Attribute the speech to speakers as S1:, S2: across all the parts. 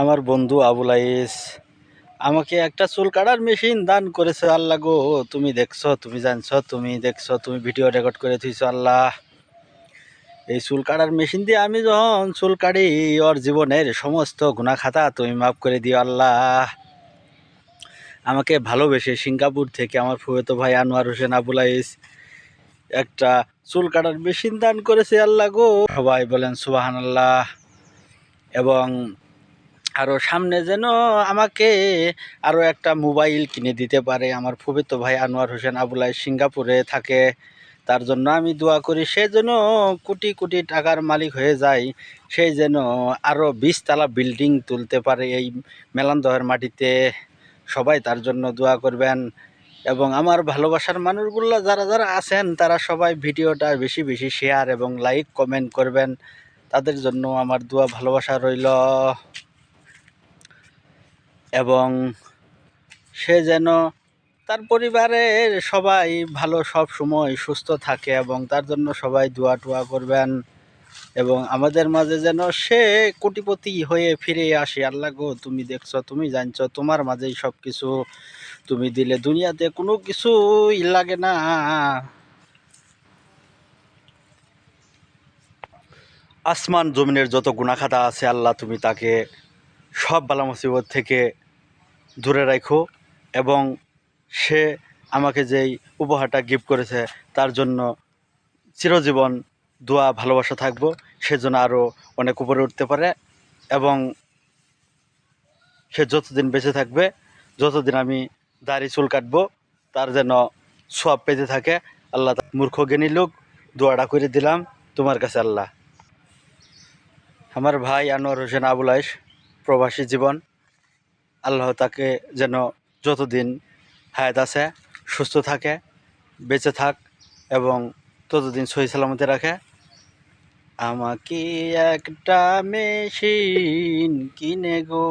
S1: আমার বন্ধু আবুল আইস, আমাকে একটা চুল কাটার মেশিন দান করেছে আল্লাহ গো। তুমি দেখছ, তুমি জানছো, তুমি দেখছ, তুমি ভিডিও রেকর্ড করে থুইছো আল্লাহ। এই চুল কাটার মেশিন দিয়ে আমি যখন চুল কাটি, ওর জীবনের সমস্ত গুণা খাতা তুমি মাফ করে দিও আল্লাহ। আমাকে ভালোবেসে সিঙ্গাপুর থেকে আমার ফুয়েতো ভাই আনোয়ার হোসেন আবুল আইস একটা চুল কাটার মেশিন দান করেছে আল্লাহ গো। সবাই বলেন সুবাহান আল্লাহ এবং আরও সামনে যেন আমাকে আরও একটা মোবাইল কিনে দিতে পারে। আমার ফুবিতো ভাই আনোয়ার হোসেন আবুলাই সিঙ্গাপুরে থাকে। তার জন্য আমি দোয়া করি সে যেন কোটি কোটি টাকার মালিক হয়ে যায়। সেই যেন আরও বিশতলা বিল্ডিং তুলতে পারে এই মেলান্দহের মাটিতে। সবাই তার জন্য দোয়া করবেন। এবং আমার ভালোবাসার মানুষগুলো যারা যারা আছেন, তারা সবাই ভিডিওটা বেশি বেশি শেয়ার এবং লাইক কমেন্ট করবেন। তাদের জন্য আমার দোয়া ভালোবাসা রইল। এবং সে যেন তার পরিবারের সবাই ভালো সব সময় সুস্থ থাকে এবং তার জন্য সবাই দোয়া টোয়া করবেন এবং আমাদের মাঝে যেন সে কোটিপতি হয়ে ফিরে আসে। আল্লাহ গো, তুমি দেখছ, তুমি জানছো, তোমার মাঝেই সব কিছু তুমি দিলে। দুনিয়াতে কোনো কিছুই লাগে না। আসমান জমিনের যত গুণাখাতা আছে, আল্লাহ তুমি তাকে সব বালা মুসিবত থেকে দূরে রাখো এবং সে আমাকে যেই উপহারটা গিফট করেছে, তার জন্য চিরজীবন দোয়া, ভালোবাসা থাকব। সেজন্য আরও অনেক উপরে উঠতে পারে এবং সে যতদিন বেঁচে থাকবে, যতদিন আমি দাড়ি, চুল কাটবো, তার যেন সব পেতে থাকে। আল্লাহ মূর্খ জ্ঞানী লোক, দোয়াটা করে দিলাম তোমার কাছে আল্লাহ। আমার ভাই আনোয়ার হোসেন আবুল আইস প্রবাসী জীবন। আল্লাহ তাকে যেন যতদিন হায়াত আছে, সুস্থ থাকে, বেঁচে থাক এবং ততদিন সহি সালামতে রাখে। আমাকে একটা মেশিন কিনে গো,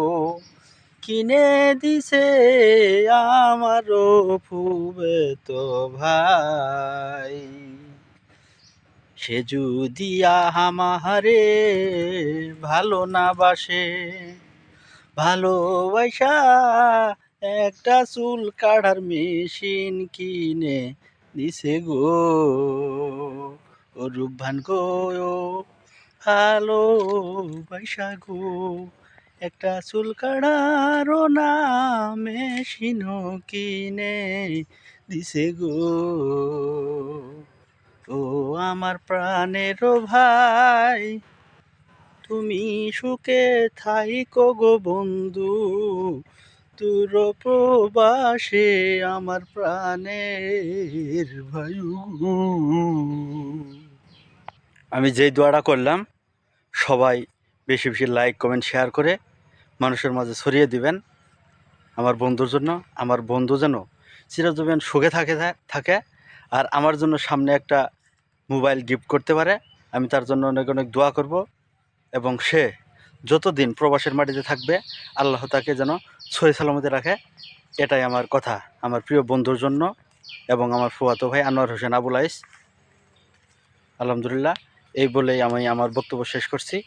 S1: কিনে দিছে আমারও ফুবে তো ভাই। সে যদি আহামাহারে ভালো না বাসে ভালোবাসা, একটা চুল কাটার মেশিন কিনে দিছে গো। ও রূপভান গো ভালোবাসা গো। একটা চুল কাটারও না মেশিনও কিনে দিছে গো। ও আমার প্রাণেরও ভাই সুখে থাইকো গো বন্ধু। তোর প্রবাসে আমার প্রাণের ভাইউ আমি যেই দোয়াটা করলাম, সবাই বেশি বেশি লাইক কমেন্ট শেয়ার করে মানুষের মাঝে ছড়িয়ে দিবেন। আমার বন্ধুর জন্য, আমার বন্ধু যেন চিরজীবন সুখে থাকে থাকে আর আমার জন্য সামনে একটা মোবাইল গিফট করতে পারে। আমি তার জন্য অনেক অনেক দোয়া করব। এবং সে যতদিন প্রবাসের মাটিতে থাকবে, আল্লাহ তাকে যেন সহি সালামতে রাখে, এটাই আমার কথা। আমার প্রিয় বন্ধুর জন্য এবং আমার ফুয়াতো ভাই আনোয়ার হোসেন আবুল আইস। আলহামদুলিল্লাহ, এই বলেই আমি আমার বক্তব্য শেষ করছি।